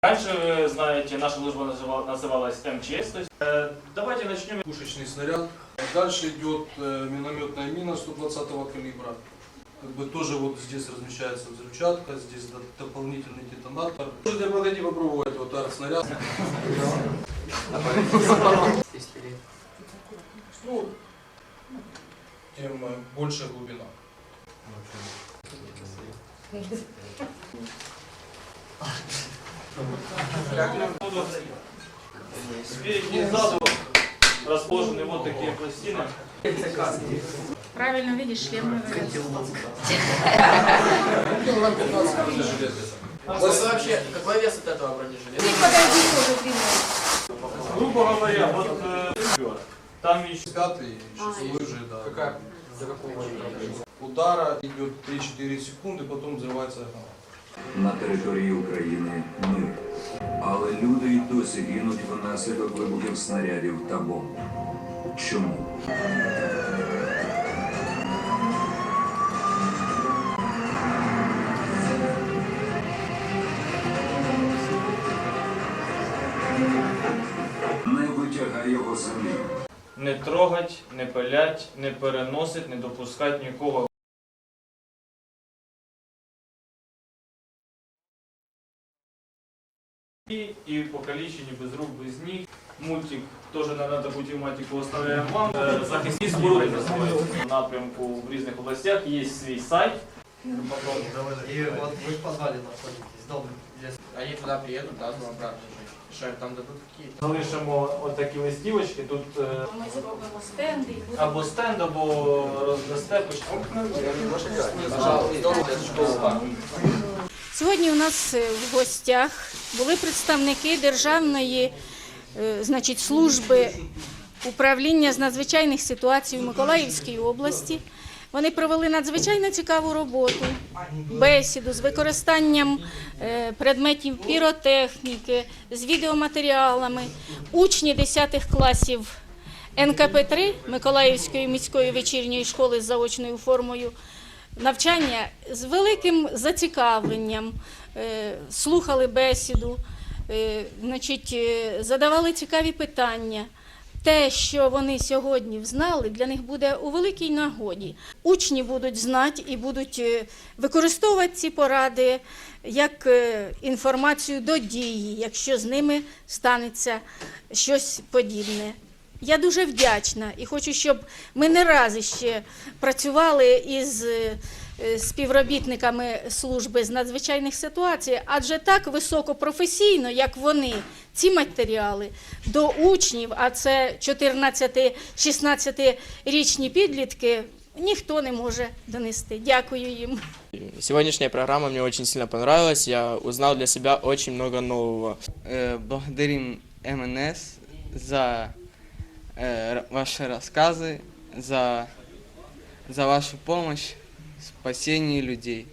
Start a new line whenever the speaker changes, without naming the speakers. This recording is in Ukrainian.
Раньше, вы знаете, наша служба называ- называлась МЧС. То есть, э, давайте начнем.
пушечный снаряд. Дальше идет э, минометная мина 120 калибра. Как бы тоже вот здесь размещается взрывчатка, здесь до- дополнительный детонатор. Можете подойти попробовать вот арт-снаряд. Ну, тем э, больше глубина.
Спереди и сзаду расположены вот такие пластины.
Правильно видишь, шлем говорят.
Килограмм 15 бронежилет где-то.
Вот вообще, какой вес от этого бронежилета?
Подойди тоже.
Грубо говоря, вот э, там еще
Пятый, лыжи, да. Какая? Удара идет 3-4 секунды, потом взрывается голова.
На території України мир. Але люди й досі гинуть внаслідок вибухів снарядів та бомб. Чому? Не витягай його землі.
не трогать, не пилять, не переносить, не допускать нікого. И, и покалечені без рук, без ніг. Мультик тоже на, таку тематику оставляем вам. Е, Захисні споруди. В напрямку в різних областях є свій сайт.
И вот вы же позвали находитесь, дом.
Они туда приедут, да, ну обратно же. Что им там дадут какие-то?
Залишимо отакі листівочки. Тут е,
Ми зробимо стенди і будемо.
або стенд, або роздасте.
Пожалуйста.
Сьогодні у нас е, в гостях були представники Державної е, значить, служби управління з надзвичайних ситуацій у Миколаївській області. Вони провели надзвичайно цікаву роботу, бесіду з використанням е, предметів піротехніки, з відеоматеріалами. Учні 10 класів НКП-3 Миколаївської міської вечірньої школи з заочною формою навчання з великим зацікавленням е, слухали бесіду, е, значить, е, задавали цікаві питання. Те, що вони сьогодні взнали, для них буде у великій нагоді. Учні будуть знати і будуть використовувати ці поради як інформацію до дії, якщо з ними станеться щось подібне. Я дуже вдячна і хочу, щоб ми не раз іще працювали із е, співробітниками служби з надзвичайних ситуацій, адже так високопрофесійно, як вони, ці матеріали до учнів, а це 14-16 підлітки, ніхто не може донести. Дякую їм.
Сегодняшняя программа мне очень сильно понравилась. Я узнал для себя очень много нового.
Э, Благодарим МНС за ваши рассказы, за, за вашу помощь в спасении людей.